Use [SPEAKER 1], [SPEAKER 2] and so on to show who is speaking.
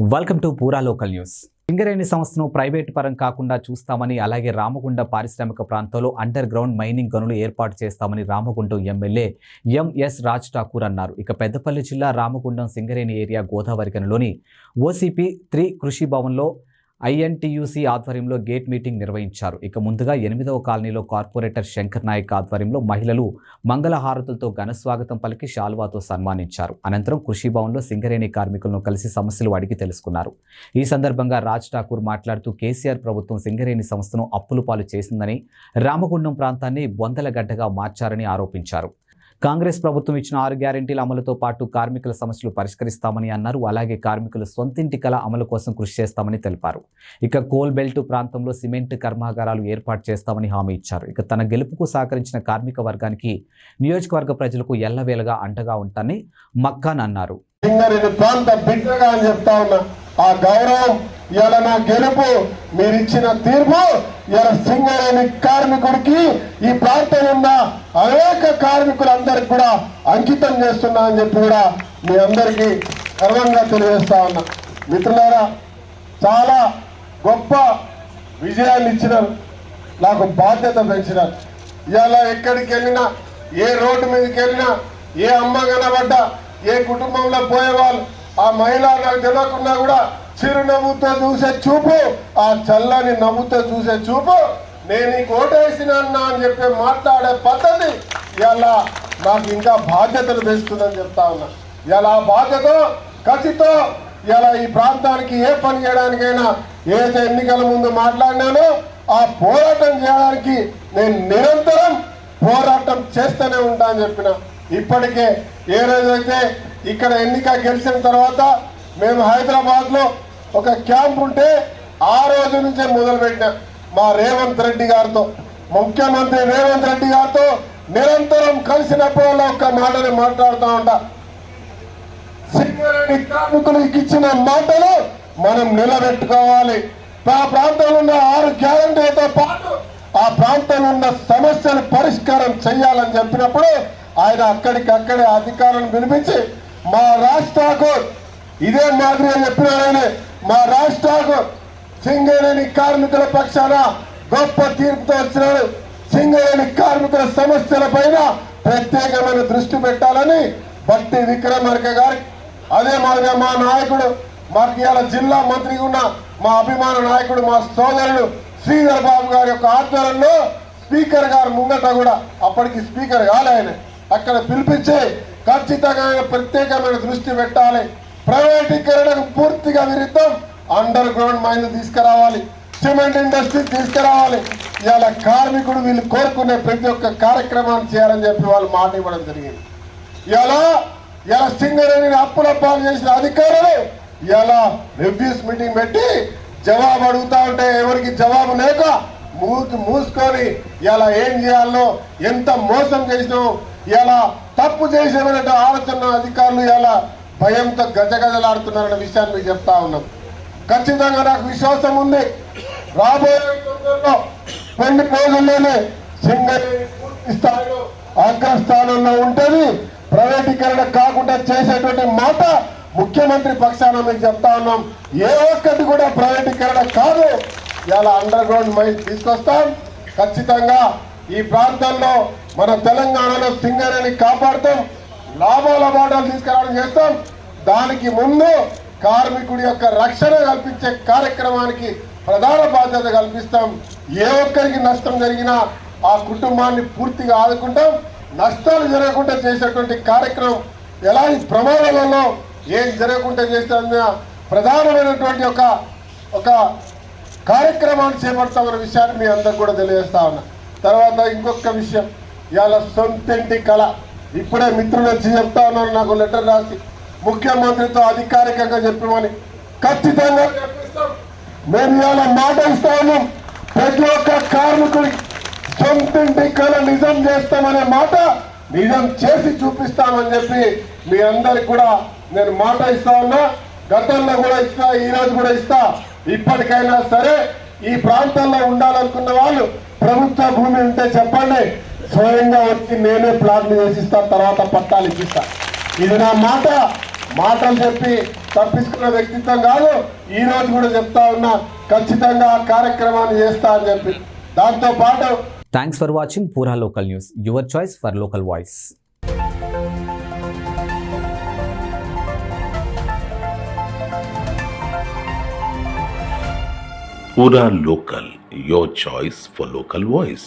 [SPEAKER 1] Welcome to Pura local news Singareni సంస్థను private పరం కాకుండా చూస్తామని అలాగే రామగుండ పారిశ్రామిక ప్రాంతంలో అండర్ గ్రౌండ్ మైనింగ్ గనులు ఏర్పాటు చేస్తామని రామగుండం ఎమ్మెల్యే ఎంఎస్ రాజ్ ఠాకూర్ అన్నారు. ఇక పెద్దపల్లి జిల్లా రామగుండం సింగరేణి ఏరియా గోదావరి గనులోని ఓసీపీ త్రీ కృషి భవన్లో ఐఎన్టీయూసీ ఆధ్వర్యంలో గేట్ మీటింగ్ నిర్వహించారు. ఇక ముందుగా ఎనిమిదవ కాలనీలో కార్పొరేటర్ శంకర్ నాయక్ ఆధ్వర్యంలో మహిళలు మంగళహారతులతో ఘనస్వాగతం పలికి షాల్వాతో సన్మానించారు. అనంతరం కృషి భవన్లో సింగరేణి కార్మికులను కలిసి సమస్యలు అడిగి తెలుసుకున్నారు. ఈ సందర్భంగా రాజ్ ఠాకూర్ మాట్లాడుతూ కేసీఆర్ ప్రభుత్వం సింగరేణి సంస్థను అప్పులు పాలు చేసిందని రామగుండం ప్రాంతాన్ని బొందలగడ్డగా మార్చారని ఆరోపించారు. కాంగ్రెస్ ప్రభుత్వం ఇచ్చిన ఆరు గ్యారెంటీల అమలుతో పాటు కార్మికుల సమస్యలు పరిష్కరిస్తామని అన్నారు. అలాగే కార్మికుల సొంతింటి కళ అమలు కోసం కృషి చేస్తామని తెలిపారు. ఇక కోల్ బెల్ట్ ప్రాంతంలో సిమెంట్ కర్మాగారాలు ఏర్పాటు చేస్తామని హామీ ఇచ్చారు. ఇక తన గెలుపుకు సహకరించిన కార్మిక వర్గానికి నియోజకవర్గ ప్రజలకు ఎల్లవేళగా అండగా ఉంటానని మక్కాన్ అన్నారు.
[SPEAKER 2] ప్రాంత బిడ్డగా అని చెప్తా ఉన్నా. ఆ గౌరవం ఇవాళ నా గెలుపు మీరు ఇచ్చిన తీర్పు ఇవాళ సింగరేణి కార్మికుడికి ఈ ప్రాంతంలో ఉన్న అనేక కార్మికులందరికి కూడా అంకితం చేస్తున్నా అని చెప్పి కూడా మీ అందరికీ గర్వంగా తెలియజేస్తా ఉన్నా. మిత్రులారా చాలా గొప్ప విజయాన్ని ఇచ్చినారు. నాకు బాధ్యత పెంచినారు. ఇవాళ ఎక్కడికి వెళ్ళినా ఏ రోడ్డు మీదకి వెళ్ళినా ఏ అమ్మ కనబడ్డా ఏ కుటుంబంలో పోయేవాళ్ళు ఆ మహిళ నాకు తెలియకుండా కూడా చిరునవ్వుతో చూసే చూపు ఆ చల్లని నవ్వుతో చూసే చూపు నేను నీకు ఓటేసిన అని చెప్పి మాట్లాడే పద్ధతి ఇలా నాకు ఇంకా బాధ్యతలు తెస్తుందని చెప్తా ఉన్నా. ఇలా బాధ్యత ఖచ్చితం. ఇలా ఈ ప్రాంతానికి ఏ పని చేయడానికైనా ఏదైతే ఎన్నికల ముందు మాట్లాడినానో. ఆ పోరాటం చేయడానికి నేను నిరంతరం పోరాటం చేస్తూనే ఉంటా అని చెప్పిన. ఇప్పటికే ఏ రోజైతే ఇక్కడ ఎన్నిక గెలిచిన తర్వాత మేము హైదరాబాద్లో ఒక క్యాంప్ ఉంటే ఆ రోజు నుంచే మొదలుపెట్టిన మా రేవంత్ రెడ్డి గారితో ముఖ్యమంత్రి రేవంత్ రెడ్డి గారితో నిరంతరం కలిసినప్పుడల్లా ఒక్క మాటని మాట్లాడుతూ ఉంటా. సింగరేణి కార్మికులకు ఇచ్చిన మాటలు మనం నిలబెట్టుకోవాలి. ఆ ప్రాంతంలో ఉన్న ఆరు గ్యారంటీలతో పాటు ఆ ప్రాంతంలో ఉన్న సమస్యలు పరిష్కారం చేయాలని చెప్పినప్పుడు ఆయన అక్కడికి అక్కడే అధికారులను పిలిపించి మా రాష్ట్రకు ఇదే మాదిరిగా చెప్పినారని మా రాష్ట్రకు సింగరేణి కార్మికుల పక్షాన గొప్ప తీర్పుతో వచ్చినాడు. సింగరేణి కార్మికుల సమస్యల పైన ప్రత్యేకమైన దృష్టి పెట్టాలని బట్టి విక్రమార్క గారి అదే మాదిరిగా మా నాయకుడు మాకు ఇవాళ జిల్లా మంత్రిగా ఉన్న మా అభిమాన నాయకుడు మా సోదరుడు శ్రీధర్ బాబు గారి యొక్క ఆధ్వర్యంలో స్పీకర్ గారు ముంగట కూడా అప్పటికి స్పీకర్ కాలే ఆయన. అక్కడ పిలిపించి ఖచ్చితంగా ప్రత్యేకమైన దృష్టి పెట్టాలి. ప్రైవేటీకరణకు పూర్తిగా విరుద్ధం. అండర్ గ్రౌండ్ మైన్ తీసుకురావాలి. సిమెంట్ ఇండస్ట్రీ తీసుకురావాలి. ఇవాళ కార్మికుడు వీళ్ళు కోరుకునే ప్రతి ఒక్క కార్యక్రమాన్ని చేయాలని చెప్పి వాళ్ళు మాట ఇవ్వడం జరిగింది. ఇలా ఇలా సింగరేణిని అప్పుల పాలు చేసిన అధికారులు ఇలా రివ్యూస్ మీటింగ్ పెట్టి జవాబు అడుగుతా ఉంటే ఎవరికి జవాబు లేక మూసి మూసుకొని ఇలా ఏం చేయాలో ఎంత మోసం చేసినాం ఇలా తప్పు చేసామనే ఆలోచన అధికారులు ఇలా భయంతో గజగజలాడుతున్నారన్న విషయాన్ని మీకు చెప్తా ఉన్నాం ఖచ్చితంగా నాకు విశ్వాసం ఉంది. రాబోయే రోజుల్లో కొన్ని రోజుల్లోనే సింగరేణి స్థాయిలో అగ్రస్థానంలో ఉంటుంది. ప్రైవేటీకరణ కాకుండా చేసేటువంటి మాట ముఖ్యమంత్రి పక్షాన మీకు చెప్తా ఉన్నాం. ఏ ఒక్కటి కూడా ప్రైవేటీకరణ కాదు. ఇలా అండర్ గ్రౌండ్ మైన్ తీసుకొస్తాం. ఖచ్చితంగా ఈ ప్రాంతంలో మన తెలంగాణలో సింగరేణి కాపాడుతాం. లాభాల బాటలు తీసుకురావడం చేస్తాం. దానికి ముందు కార్మికుడి యొక్క రక్షణ కల్పించే కార్యక్రమానికి ప్రధాన బాధ్యత కల్పిస్తాం. ఏ ఒక్కరికి నష్టం జరిగినా ఆ కుటుంబాన్ని పూర్తిగా ఆదుకుంటాం. నష్టాలు జరగకుండా చేసేటువంటి కార్యక్రమం ఎలాంటి ప్రమాదాలలో ఏం జరగకుండా చేస్తున్న ప్రధానమైనటువంటి ఒక ఒక కార్యక్రమాన్ని చేపడతామన్న విషయాన్ని మీ అందరికి కూడా తెలియజేస్తా ఉన్నా. తర్వాత ఇంకొక విషయం. ఇవాళ సొంతింటి కళ. ఇప్పుడే మిత్రులు వచ్చి చెప్తా ఉన్నారు నాకు లెటర్ రాసి. ముఖ్యమంత్రితో అధికారికంగా చెప్పమని. ఖచ్చితంగా మేము ఇవాళ మాట ఇస్తాము ప్రతి ఒక్క కార్మికుడి సొంతింటి కళ నిజం చేస్తామనే మాట నిజం చేసి చూపిస్తామని చెప్పి మీ అందరికి కూడా నేను మాట ఇస్తా ఉన్నా. గతంలో కూడా ఇస్తా ఈ రోజు కూడా ఇస్తా. ఇప్పటికైనా సరే ఈ ప్రాంతంలో ఉండాలనుకున్న వాళ్ళు ప్రభుత్వ భూమి ఉంటే చెప్పండి. స్వయంగా వచ్చి నేనే ప్లాట్లు చేసిస్తా తర్వాత పట్టాలు ఇప్పిస్తా. ఇది నా మాట. మాటలు చెప్పి తప్పించుకున్న వ్యక్తిత్వం కాదు ఈ రోజు కూడా చెప్తా ఉన్నా ఖచ్చితంగా ఆ కార్యక్రమాన్ని చేస్తా అని చెప్పి. దాంతో పాటు
[SPEAKER 1] thanks for watching Pura local news your choice for local voice
[SPEAKER 3] Local, your choice for local voice.